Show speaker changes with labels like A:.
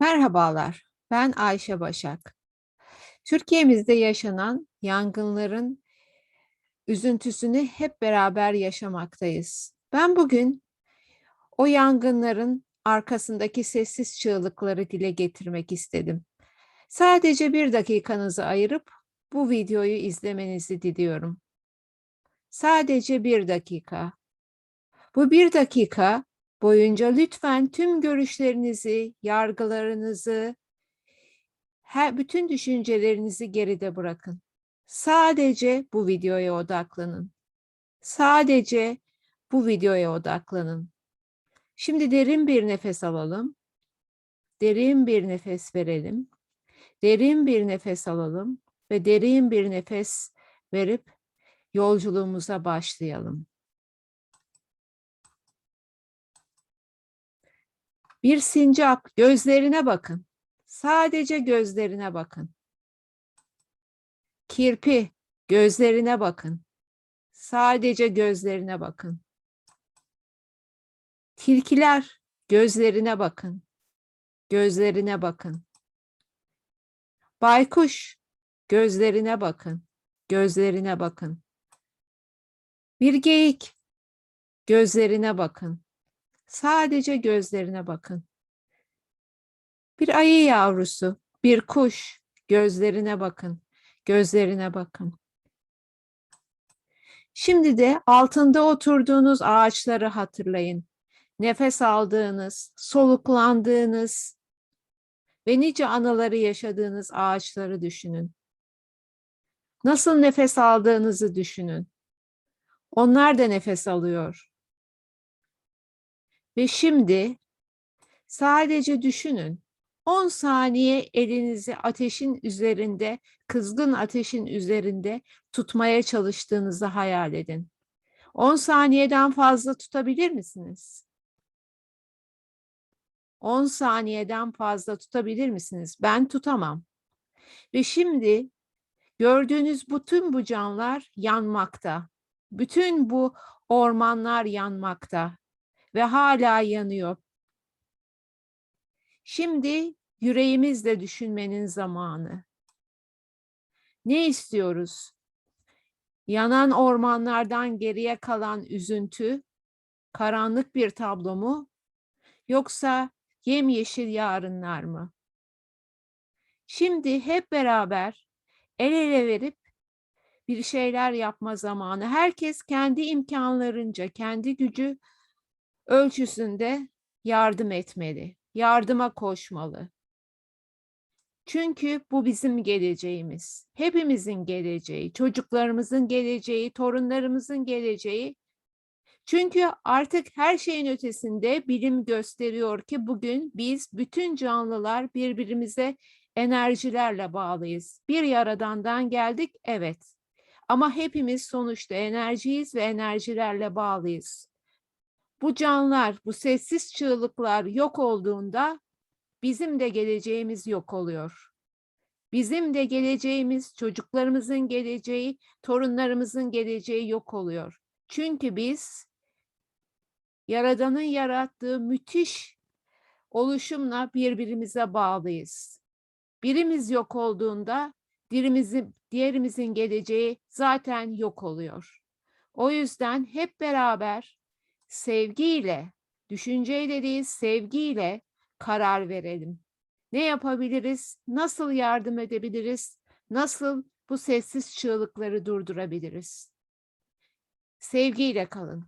A: Merhabalar, ben Ayşe Başak. Türkiye'mizde yaşanan yangınların üzüntüsünü hep beraber yaşamaktayız. Ben bugün o yangınların arkasındaki sessiz çığlıkları dile getirmek istedim. Sadece bir dakikanızı ayırıp bu videoyu izlemenizi diliyorum. Sadece bir dakika. Bu bir dakika boyunca lütfen tüm görüşlerinizi, yargılarınızı, her bütün düşüncelerinizi geride bırakın. Sadece bu videoya odaklanın. Sadece bu videoya odaklanın. Şimdi derin bir nefes alalım. Derin bir nefes verelim. Derin bir nefes alalım ve derin bir nefes verip yolculuğumuza başlayalım. Bir sincap gözlerine bakın. Sadece gözlerine bakın. Kirpi gözlerine bakın. Sadece gözlerine bakın. Tilkiler gözlerine bakın. Gözlerine bakın. Baykuş gözlerine bakın. Gözlerine bakın. Bir geyik gözlerine bakın. Sadece gözlerine bakın. Bir ayı yavrusu, bir kuş, gözlerine bakın. Gözlerine bakın. Şimdi de altında oturduğunuz ağaçları hatırlayın. Nefes aldığınız, soluklandığınız ve nice anıları yaşadığınız ağaçları düşünün. Nasıl nefes aldığınızı düşünün. Onlar da nefes alıyor. Ve şimdi sadece düşünün. 10 saniye elinizi ateşin üzerinde, kızgın ateşin üzerinde tutmaya çalıştığınızı hayal edin. 10 saniyeden fazla tutabilir misiniz? 10 saniyeden fazla tutabilir misiniz? Ben tutamam. Ve şimdi gördüğünüz bütün bu canlar yanmakta. Bütün bu ormanlar yanmakta ve hala yanıyor. Şimdi yüreğimizle düşünmenin zamanı. Ne istiyoruz? Yanan ormanlardan geriye kalan üzüntü, karanlık bir tablo mu? Yoksa yemyeşil yarınlar mı? Şimdi hep beraber el ele verip bir şeyler yapma zamanı. Herkes kendi imkanlarınca, kendi gücü ölçüsünde yardım etmeli, yardıma koşmalı. Çünkü bu bizim geleceğimiz. Hepimizin geleceği, çocuklarımızın geleceği, torunlarımızın geleceği. Çünkü artık her şeyin ötesinde bilim gösteriyor ki bugün biz bütün canlılar birbirimize enerjilerle bağlıyız. Bir yaradandan geldik, evet. Ama hepimiz sonuçta enerjiyiz ve enerjilerle bağlıyız. Bu canlar, bu sessiz çığlıklar yok olduğunda bizim de geleceğimiz yok oluyor. Bizim de geleceğimiz, çocuklarımızın geleceği, torunlarımızın geleceği yok oluyor. Çünkü biz Yaradan'ın yarattığı müthiş oluşumla birbirimize bağlıyız. Birimiz yok olduğunda dirimizin, diğerimizin geleceği zaten yok oluyor. O yüzden hep beraber sevgiyle, düşünceyle değil sevgiyle karar verelim. Ne yapabiliriz? Nasıl yardım edebiliriz? Nasıl bu sessiz çığlıkları durdurabiliriz? Sevgiyle kalın.